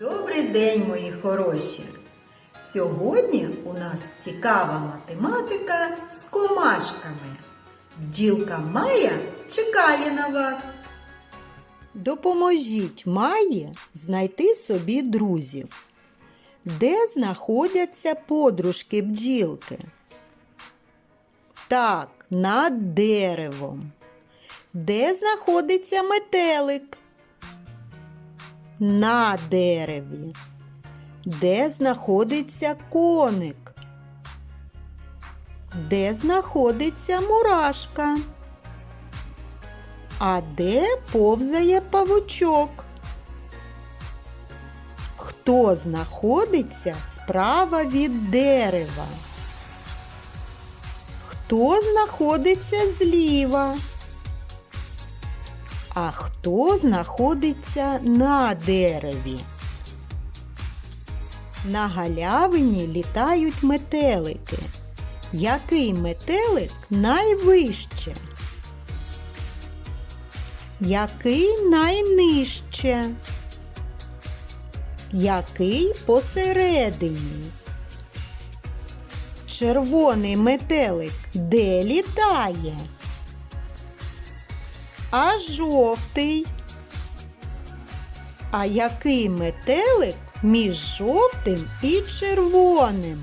Добрий день, мої хороші! Сьогодні у нас цікава математика з комашками. Бджілка Майя чекає на вас. Допоможіть Майї знайти собі друзів. Де знаходяться подружки бджілки? Так, над деревом. Де знаходиться метелик? На дереві. Де знаходиться коник? Де знаходиться мурашка? А де повзає павучок? Хто знаходиться справа від дерева? Хто знаходиться зліва? А хто знаходиться на дереві? На галявині літають метелики. Який метелик найвище? Який найнижче? Який посередині? Червоний метелик де літає? А жовтий. А який метелик між жовтим і червоним?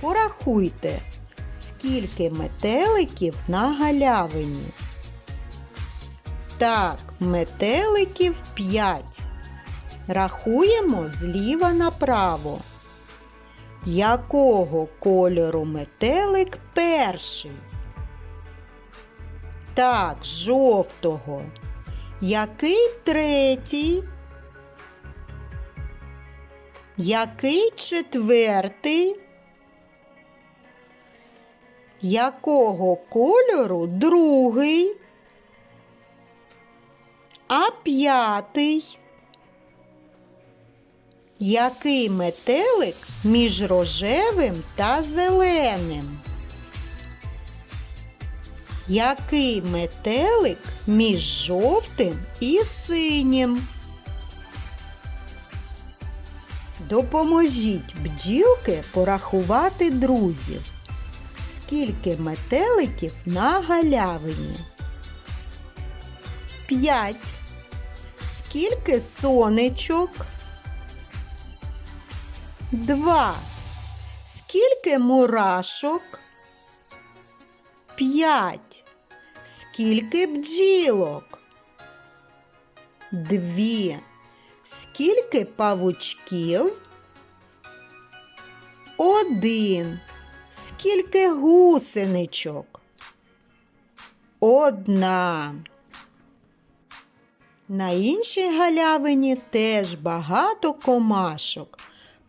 Порахуйте, скільки метеликів на галявині. Так, метеликів 5. Рахуємо зліва направо. Якого кольору метелик перший? Так, жовтого. Який третій? Який четвертий? Якого кольору другий? А п'ятий? Який метелик між рожевим та зеленим? Який метелик між жовтим і синім? Допоможіть бджілки порахувати друзів. Скільки метеликів на галявині? П'ять. Скільки сонечок? Два. Скільки мурашок? П'ять. Скільки бджілок? Дві. Скільки павучків? Один. Скільки гусеничок? Одна. На іншій галявині теж багато комашок.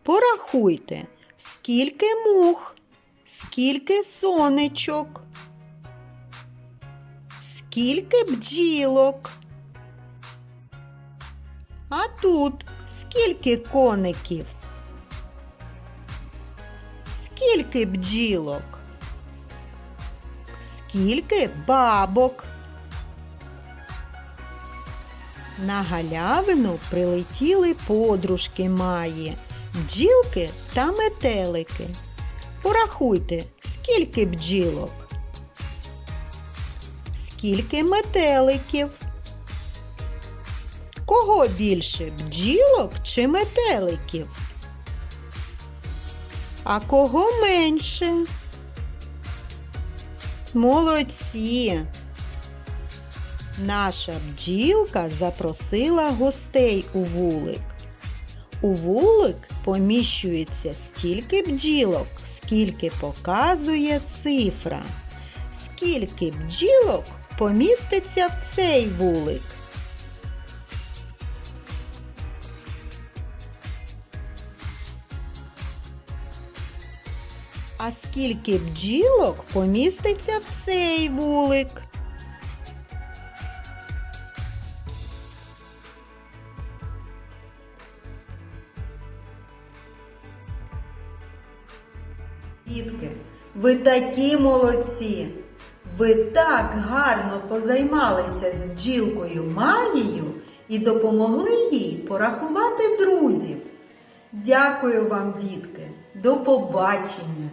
Порахуйте, скільки мух, скільки сонечок. Скільки бджілок? А тут скільки коників? Скільки бджілок? Скільки бабок? На галявину прилетіли подружки Маї, бджілки та метелики. Порахуйте, скільки бджілок? Скільки метеликів? Кого більше бджілок чи метеликів? А кого менше? Молодці! Наша бджілка запросила гостей у вулик. У вулик поміщується стільки бджілок, скільки показує цифра. Скільки бджілок поміститься в цей вулик? А скільки бджілок поміститься в цей вулик? Дітки, ви такі молодці! Ви так гарно позаймалися з бджілкою Маєю і допомогли їй порахувати друзів. Дякую вам, дітки, до побачення!